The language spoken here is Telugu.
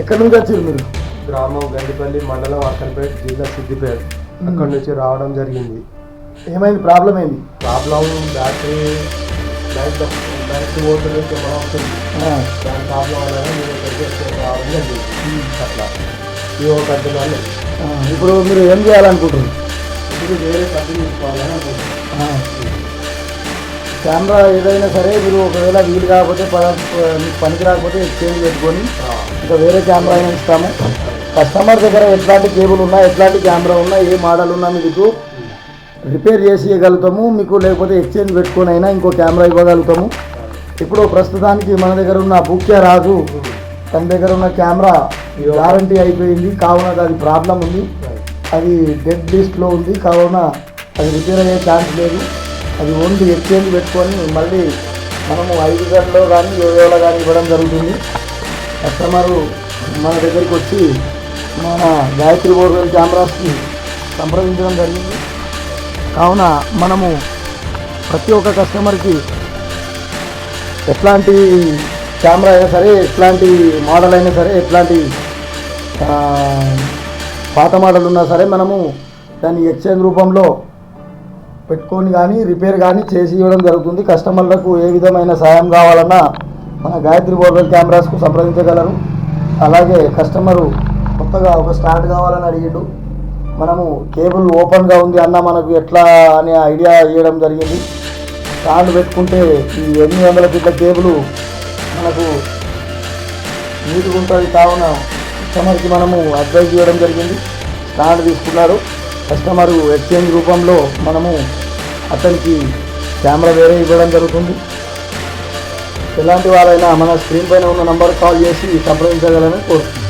ఎక్కడి నుంచి వచ్చారు మీరు? గ్రామం గండిపల్లి మండలం అక్కనపేట జిల్లా సిద్దిపేట. అక్కడ నుంచి రావడం జరిగింది. ఏమైంది? ప్రాబ్లం ఏంది? ప్రాబ్లం బ్యాటరీ దాని ప్రాబ్లం నేను రావడం జరిగింది. అట్లా. ఈ కంపెనీ ఇప్పుడు మీరు ఏం చేయాలనుకుంటున్నారు? ఇప్పుడు వేరే కంపెనీ తీసుకోవాలని అనుకుంటున్నాను. కెమెరా ఏదైనా సరే మీరు ఒకవేళ వీలు కాకపోతే పనికి రాకపోతే ఎక్స్చేంజ్ పెట్టుకొని ఇంకా వేరే కెమెరా అయినా ఇస్తాము. కస్టమర్ దగ్గర ఎట్లాంటి కేబుల్ ఉన్నా ఎట్లాంటి కెమెరా ఉన్నా ఏ మోడల్ ఉన్నా మీకు రిపేర్ చేసి ఇవ్వగలుగుతాము మీకు లేకపోతే ఎక్స్చేంజ్ పెట్టుకొని అయినా ఇంకో కెమెరా ఇవ్వగలుగుతాము. ఇప్పుడు ప్రస్తుతానికి మన దగ్గర ఉన్న బుక్య రాజు తన దగ్గర ఉన్న కెమెరా వారంటీ అయిపోయింది. కావున అది ప్రాబ్లం ఉంది. అది డెడ్ లిస్ట్లో ఉంది. కావున అది రిపేర్ అయ్యే ఛాన్స్ లేదు. అది ఓన్లీ ఎక్స్చేంజ్ పెట్టుకొని మళ్ళీ మనము ఐదు గంటలో కానీ ఏవేలో కానీ ఇవ్వడం జరుగుతుంది. కస్టమరు మన దగ్గరికి వచ్చి మన గాయత్రి బోర్వెల్ కెమెరాస్కి సంప్రదించడం జరిగింది. కావున మనము ప్రతి ఒక్క కస్టమర్కి ఎట్లాంటి కెమెరా అయినా సరే ఎట్లాంటి మోడల్ అయినా సరే ఎట్లాంటి పాత మోడల్ ఉన్నా సరే మనము దాన్ని ఎక్స్చేంజ్ రూపంలో పెట్టుకొని కానీ రిపేర్ కానీ చేసి ఇవ్వడం జరుగుతుంది. కస్టమర్లకు ఏ విధమైన సాయం కావాలన్నా మన గాయత్రి బోర్వెల్ కెమెరాస్కు సంప్రదించగలరు. అలాగే కస్టమరు కొత్తగా ఒక స్టాండ్ కావాలని అడిగిండు. మనము కేబుల్ ఓపెన్గా ఉంది అన్న మనకు ఎట్లా అనే ఐడియా ఇవ్వడం జరిగింది. స్టాండ్ పెట్టుకుంటే ఈ ఎనిమిది వందల ఫీట్ల కేబుల్ మనకు నీట్గా ఉంటుంది కావున కస్టమర్కి మనము అడ్వైజ్ ఇవ్వడం జరిగింది. స్టాండ్ తీసుకున్నారు. కస్టమర్ ఎక్స్చేంజ్ రూపంలో మనము అతనికి కెమెరా వేరే ఇవ్వడం జరుగుతుంది. ఎలాంటి వారైనా మన స్క్రీన్ పైన ఉన్న నంబర్ కాల్ చేసి సంప్రదించగలని కోరుతున్నాను